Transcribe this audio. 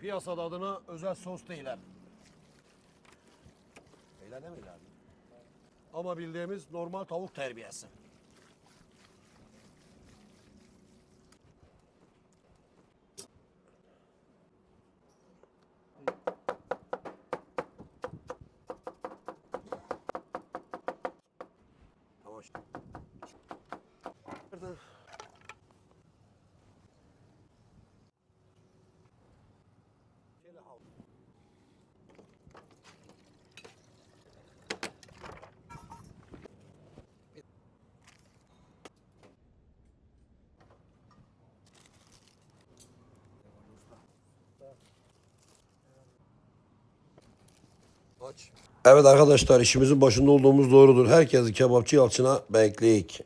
Piyasada adına özel sos değiller. Öyle mi abi? Ama bildiğimiz normal tavuk terbiyesi. Evet arkadaşlar işimizin başında olduğumuz doğrudur. Herkesi kebapçı Yalçın'a bekleyik.